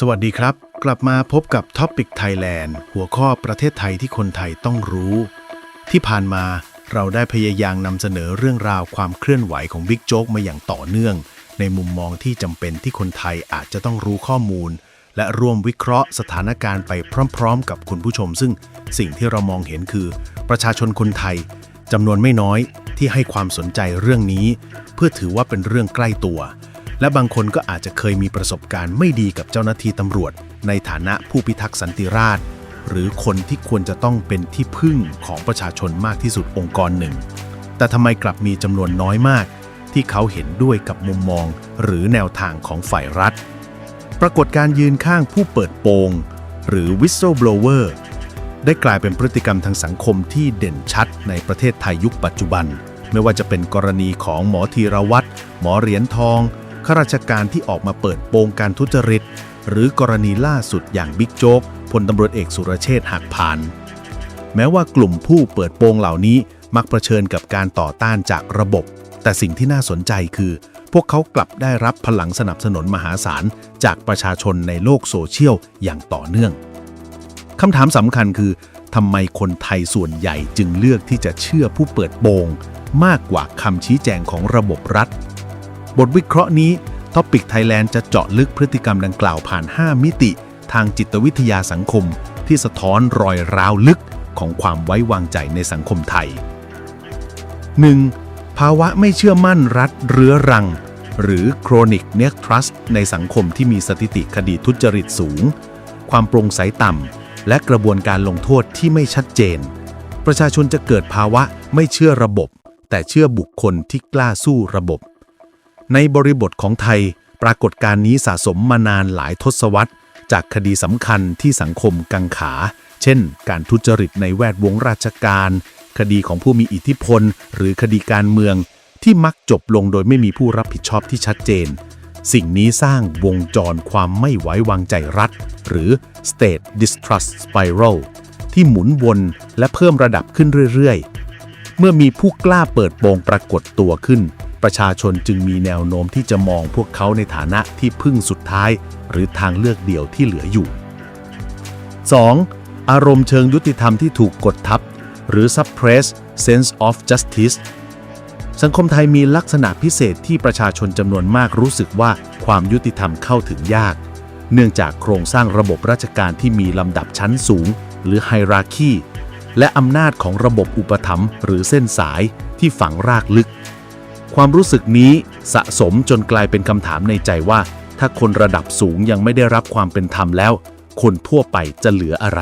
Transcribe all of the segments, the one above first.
สวัสดีครับ กลับมาพบกับ Topic Thailand หัวข้อประเทศไทยที่คนไทยต้องรู้ ที่ผ่านมาเราได้พยายามนำเสนอเรื่องราวความเคลื่อนไหวของบิ๊กโจ๊กมาอย่างต่อเนื่อง ในมุมมองที่จำเป็นที่คนไทยอาจจะต้องรู้ข้อมูล และร่วมวิเคราะห์สถานการณ์ไปพร้อม ๆ กับคุณผู้ชม ซึ่งสิ่งที่เรามองเห็นคือ ประชาชนคนไทยจำนวนไม่น้อยที่ให้ความสนใจเรื่องนี้ เพื่อถือว่าเป็นเรื่องใกล้ตัว และบางคนก็อาจจะเคยมีประสบการณ์ไม่ดีกับเจ้าหน้าที่ตำรวจ ในฐานะผู้พิทักษ์สันติราษฎร์หรือคนที่ควรจะต้องเป็นที่พึ่งของประชาชนมากที่สุดองค์กรหนึ่ง แต่ทำไมกลับมีจำนวนน้อยมาก ที่เขาเห็นด้วยกับมุมมอง หรือแนวทางของฝ่ายรัฐ ปรากฏการยืนข้างผู้เปิดโปง หรือ whistleblower ได้กลายเป็นพฤติกรรมทางสังคมที่เด่นชัดในประเทศไทยยุคปัจจุบัน ไม่ว่าจะเป็นกรณีของหมอธีรวัตรหมอเหรียญทอง ข้าราชการที่ออกมาเปิดโปงการทุจริต หรือกรณีล่าสุดอย่างบิ๊กโจ๊กพลตำรวจเอกสุรเชษฐ์หักพาน แม้ว่ากลุ่มผู้เปิดโปงเหล่านี้มักเผชิญกับการต่อต้านจากระบบ แต่สิ่งที่น่าสนใจคือ พวกเขากลับได้รับพลังสนับสนุนมหาศาล จากประชาชนในโลกโซเชียลอย่างต่อเนื่องคำถามสำคัญคือทำไมคนไทยส่วนใหญ่จึงเลือกที่จะเชื่อผู้เปิดโปงมากกว่าคำชี้แจงของระบบรัฐ บทวิเคราะห์นี้ Topic Thailand จะเจาะลึกพฤติกรรมดังกล่าวผ่าน 5 มิติ ทางจิตวิทยาสังคม ที่สะท้อนรอยร้าวลึกของความไว้วางใจในสังคมไทย 1. ภาวะไม่เชื่อมั่นรัฐเรื้อรัง หรือ chronic mistrust ในสังคมที่มีสถิติคดีทุจริตสูง ความโปร่งใสต่ำ และกระบวนการลงโทษที่ไม่ชัดเจน ประชาชนจะเกิดภาวะไม่เชื่อระบบ แต่เชื่อบุคคลที่กล้าสู้ระบบ ในบริบทของไทย ปรากฏการณ์นี้สะสมมานานหลายทศวรรษ จากคดีสำคัญที่สังคมกังขา เช่น การทุจริตในแวดวงราชการ คดีของผู้มีอิทธิพล หรือคดีการเมือง ที่มักจบลงโดยไม่มีผู้รับผิดชอบที่ชัดเจน สิ่งนี้สร้างวงจรความไม่ไว้วางใจรัฐ หรือ state distrust spiral ที่หมุนวนและเพิ่มระดับขึ้นเรื่อยๆ เมื่อมีผู้กล้าเปิดโปงปรากฏตัวขึ้น ประชาชนจึงมีแนวโน้มที่จะมองพวกเขาในฐานะที่พึ่งสุดท้าย หรือทางเลือกเดียวที่เหลืออยู่ 2. อารมณ์เชิงยุติธรรมที่ถูกกดทับ หรือ suppress sense of justice สังคมไทยมีลักษณะพิเศษที่ประชาชนจำนวนมากรู้สึกว่าความยุติธรรมเข้าถึงยาก เนื่องจากโครงสร้างระบบราชการที่มีลำดับชั้นสูง หรือไฮราคีและอำนาจของระบบอุปถัมภ์หรือเส้นสายที่ฝังรากลึก ความรู้สึกนี้สะสมจนกลายเป็นคำถามในใจว่า ถ้าคนระดับสูงยังไม่ได้รับความเป็นธรรมแล้ว คนทั่วไปจะเหลืออะไร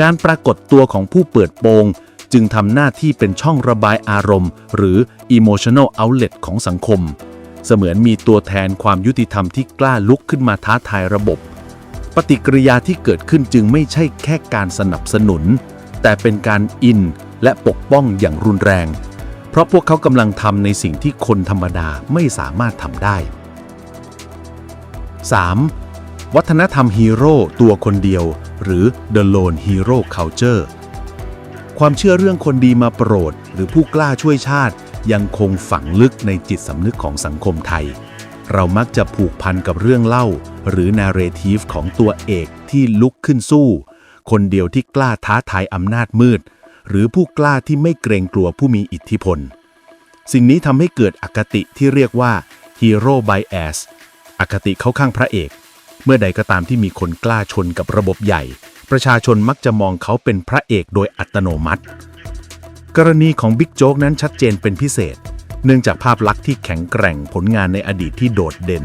การปรากฏตัวของผู้เปิดโปง จึงทำหน้าที่เป็นช่องระบายอารมณ์ หรือ emotional outlet ของสังคม เสมือนมีตัวแทนความยุติธรรมที่กล้าลุกขึ้นมาท้าทายระบบ ปฏิกิริยาที่เกิดขึ้นจึงไม่ใช่แค่การสนับสนุน แต่เป็นการอินและปกป้องอย่างรุนแรง เพราะพวกเขากำลังทำในสิ่งที่คนธรรมดาไม่สามารถทำได้ 3. วัฒนธรรมฮีโร่ตัวคนเดียว หรือ The Lone Hero Culture ความเชื่อเรื่องคนดีมาโปรด หรือผู้กล้าช่วยชาติ ยังคงฝังลึกในจิตสำนึกของสังคมไทย เรามักจะผูกพันกับเรื่องเล่า หรือนาเรทีฟของตัวเอกที่ลุกขึ้นสู้ คนเดียวที่กล้าท้าทายอำนาจมืด หรือผู้กล้าที่ไม่เกรงกลัวผู้มีอิทธิพล สิ่งนี้ทำให้เกิดอคติที่เรียกว่า Hero Bias อคติเข้าข้างพระเอก เมื่อใดก็ตามที่มีคนกล้าชนกับระบบใหญ่ ประชาชนมักจะมองเขาเป็นพระเอกโดยอัตโนมัติ กรณีของบิ๊กโจ๊กนั้นชัดเจนเป็นพิเศษ เนื่องจากภาพลักษณ์ที่แข็งแกร่งผลงานในอดีตที่โดดเด่น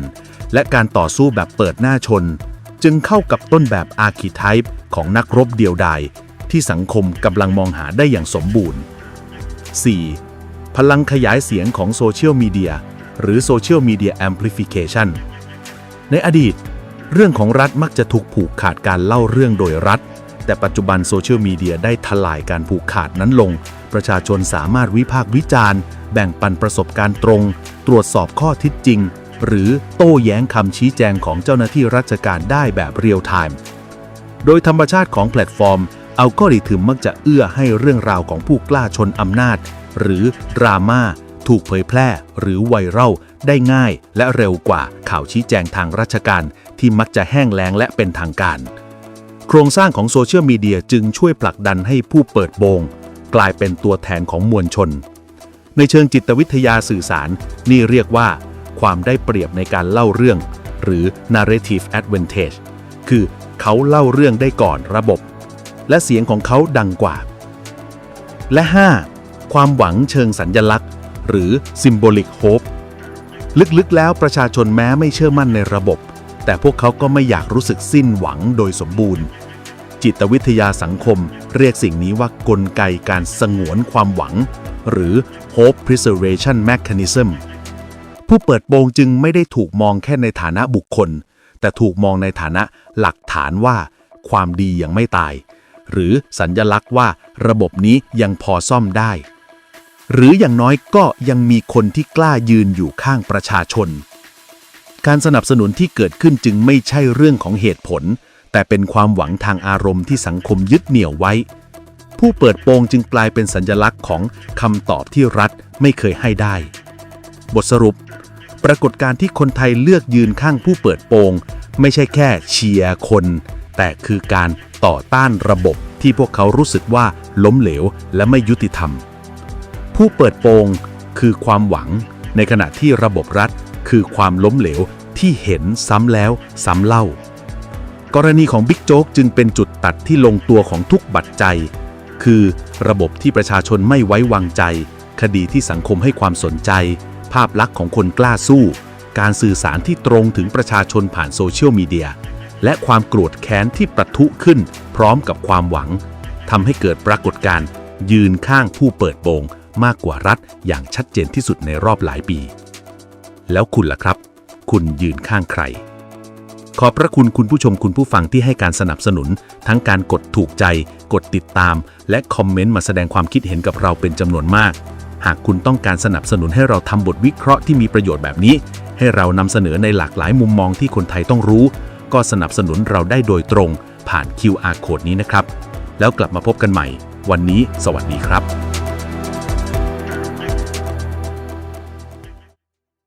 และการต่อสู้แบบเปิดหน้าชน จึงเข้ากับต้นแบบอาร์คิไทป์ของนักรบเดียวดาย ที่สังคมกำลังมองหาได้อย่างสมบูรณ์ 4. พลังขยายเสียงของโซเชียลมีเดียหรือโซเชียลมีเดียแอมพลิฟิเคชันในอดีต เรื่องของรัฐมักจะถูกผูกขาดการเล่าเรื่องโดยรัฐ แต่ปัจจุบันโซเชียลมีเดียได้ทลายการผูกขาดนั้นลง ประชาชนสามารถวิพากษ์วิจารณ์ แบ่งปันประสบการณ์ตรง ตรวจสอบข้อเท็จจริง หรือโต้แย้งคำชี้แจงของเจ้าหน้าที่ราชการได้แบบเรียลไทม์โดยธรรมชาติของแพลตฟอร์ม อัลกอริทึมมักจะเอื้อให้เรื่องราวของผู้กล้าชนอำนาจ หรือดราม่าถูกเผยแพร่หรือไวรัลได้ง่ายและเร็วกว่าข่าวชี้แจงทางราชการ ที่มักจะแห้งแล้งและเป็นทางการ โครงสร้างของโซเชียลมีเดียจึงช่วยผลักดันให้ผู้เปิดโปงกลายเป็นตัวแทนของมวลชน ในเชิงจิตวิทยาสื่อสาร นี่เรียกว่า ความได้เปรียบในการเล่าเรื่อง หรือ narrative advantage คือเขาเล่าเรื่องได้ก่อนระบบ และเสียงของเขาดังกว่า และ 5. ความหวังเชิงสัญญลักษณ์ หรือ symbolic hope ลึกๆ แล้วประชาชนแม้ไม่เชื่อมั่นในระบบ แต่พวกเขาก็ไม่อยากรู้สึกสิ้นหวังโดยสมบูรณ์ จิตวิทยาสังคมเรียกสิ่งนี้ว่ากลไกการสงวนความหวัง หรือ hope preservation mechanism ผู้เปิดโปงจึงไม่ได้ถูกมองแค่ในฐานะบุคคล แต่ถูกมองในฐานะหลักฐานว่า ความดียังไม่ตาย หรือสัญญลักษณ์ว่าระบบนี้ยังพอซ่อมได้ หรืออย่างน้อยก็ยังมีคนที่กล้ายืนอยู่ข้างประชาชน การสนับสนุนที่เกิดขึ้นจึงไม่ใช่เรื่องของเหตุผล แต่เป็นความหวังทางอารมณ์ที่สังคมยึดเหนี่ยวไว้ ผู้เปิดโปงจึงกลายเป็นสัญลักษณ์ของคำตอบที่รัฐไม่เคยให้ได้ บทสรุป ปรากฏการที่คนไทยเลือกยืนข้างผู้เปิดโปง ไม่ใช่แค่เชียร์คน แต่คือการต่อต้านระบบที่พวกเขารู้สึกว่าล้มเหลวและไม่ยุติธรรม ผู้เปิดโปงคือความหวัง ในขณะที่ระบบรัฐ คือความล้มเหลวที่เห็นซ้ำแล้วซ้ำเล่า กรณีของบิ๊กโจ๊กจึงเป็นจุดตัดที่ลงตัวของทุกบัตรใจ คือระบบที่ประชาชนไม่ไว้วางใจ คดีที่สังคมให้ความสนใจ ภาพลักษณ์ของคนกล้าสู้ การสื่อสารที่ตรงถึงประชาชนผ่านโซเชียลมีเดีย และความโกรธแค้นที่ประทุขึ้นพร้อมกับความหวังทำให้เกิดปรากฏการณ์ยืนข้างผู้เปิดโปงมากกว่ารัฐอย่างชัดเจนที่สุดในรอบหลายปี แล้วคุณล่ะครับ คุณยืนข้างใคร ขอบพระคุณคุณผู้ชมคุณผู้ฟังที่ให้การสนับสนุน ทั้งการกดถูกใจ กดติดตาม และคอมเมนต์มาแสดงความคิดเห็นกับเราเป็นจำนวนมาก หากคุณต้องการสนับสนุนให้เราทำบทวิเคราะห์ที่มีประโยชน์แบบนี้ ให้เรานำเสนอในหลากหลายมุมมองที่คนไทยต้องรู้ ก็สนับสนุนเราได้โดยตรงผ่าน QR code นี้นะครับ แล้วกลับมาพบกันใหม่ วันนี้ สวัสดีครับ